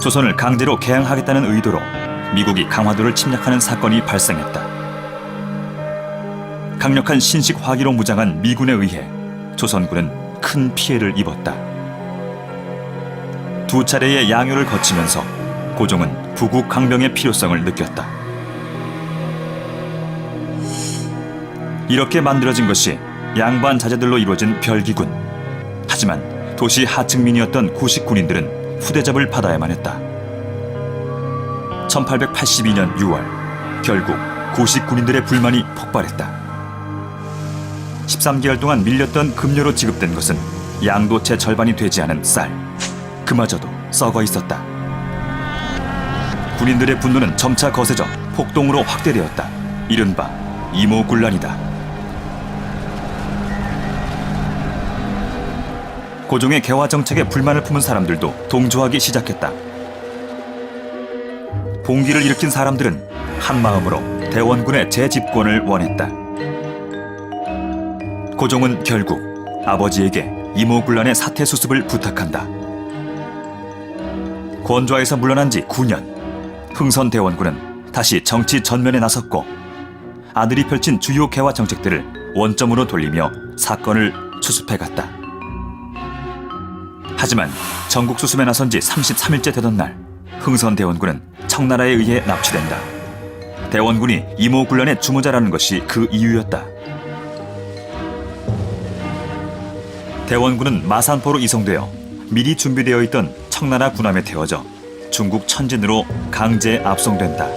조선을 강제로 개항하겠다는 의도로 미국이 강화도를 침략하는 사건이 발생했다. 강력한 신식 화기로 무장한 미군에 의해 조선군은 큰 피해를 입었다. 두 차례의 양요를 거치면서 고종은 부국 강병의 필요성을 느꼈다. 이렇게 만들어진 것이 양반 자제들로 이루어진 별기군. 하지만 도시 하층민이었던 구식 군인들은 후대접을 받아야만 했다. 1882년 6월 결국 구식 군인들의 불만이 폭발했다. 13개월 동안 밀렸던 급료로 지급된 것은 양도 채 절반이 되지 않은 쌀. 그마저도 썩어 있었다. 군인들의 분노는 점차 거세져 폭동으로 확대되었다. 이른바 이모군란이다. 고종의 개화 정책에 불만을 품은 사람들도 동조하기 시작했다. 봉기를 일으킨 사람들은 한 마음으로 대원군의 재집권을 원했다. 고종은 결국 아버지에게 이모군란의 사태 수습을 부탁한다. 권좌에서 물러난 지 9년, 흥선 대원군은 다시 정치 전면에 나섰고 아들이 펼친 주요 개화 정책들을 원점으로 돌리며 사건을 수습해갔다. 하지만 전국 수습에 나선 지 33일째 되던 날 흥선 대원군은 청나라에 의해 납치된다. 대원군이 이모 군란의 주모자라는 것이 그 이유였다. 대원군은 마산포로 이송되어 미리 준비되어 있던 청나라 군함에 태워져 중국 천진으로 강제 압송된다.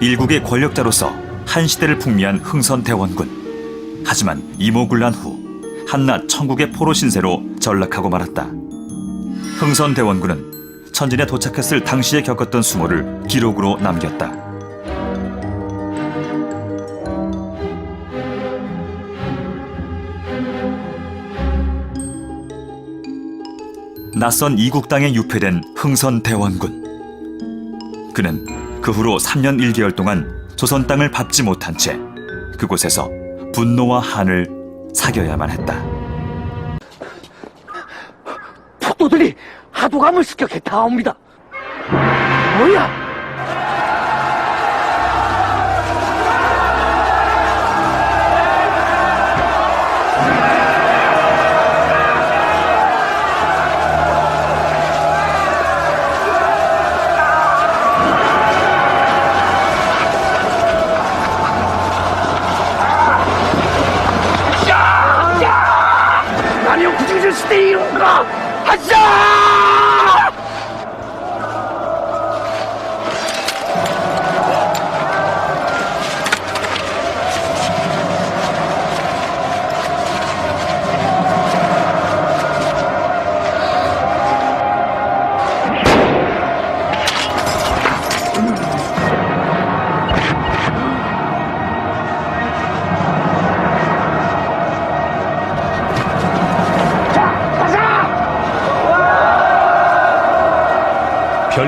일국의 권력자로서 한 시대를 풍미한 흥선 대원군. 하지만 이모군란 후 한낱 천국의 포로 신세로 전락하고 말았다. 흥선 대원군은 천진에 도착했을 당시에 겪었던 수모를 기록으로 남겼다. 낯선 이국 땅에 유폐된 흥선 대원군. 그는 그 후로 3년 1개월 동안 조선 땅을 밟지 못한 채 그곳에서 분노와 한을 사겨야만 했다. 폭도들이 하도감을 습격해 다옵니다. 뭐야? 이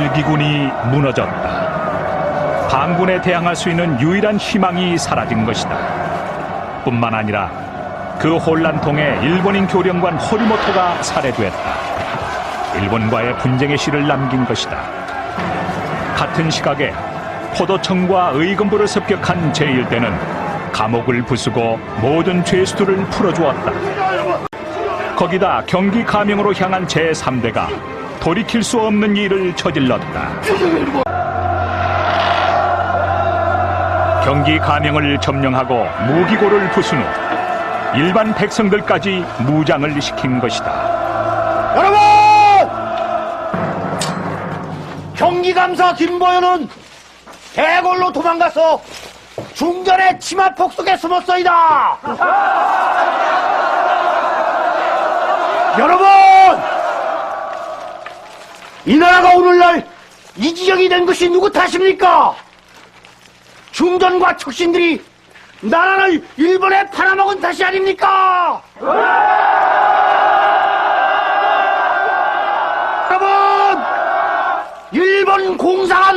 별기군이 무너졌다. 반군에 대항할 수 있는 유일한 희망이 사라진 것이다. 뿐만 아니라 그 혼란통에 일본인 교령관 호리모토가 살해됐다. 일본과의 분쟁의 시를 남긴 것이다. 같은 시각에 포도청과 의금부를 습격한 제1대는 감옥을 부수고 모든 죄수들을 풀어주었다. 거기다 경기 가명으로 향한 제3대가 돌이킬 수 없는 일을 저질렀다. 경기 가명을 점령하고 무기고를 부순 후 일반 백성들까지 무장을 시킨 것이다. 여러분! 경기감사 김보현은 대궐로 도망가서 중전의 치마폭 속에 숨었소이다! 여러분! 이 나라가 오늘날 이 지경이 된 것이 누구 탓입니까? 중전과 척신들이 나라를 일본에 팔아먹은 탓이 아닙니까? 여러분! 일본 공산화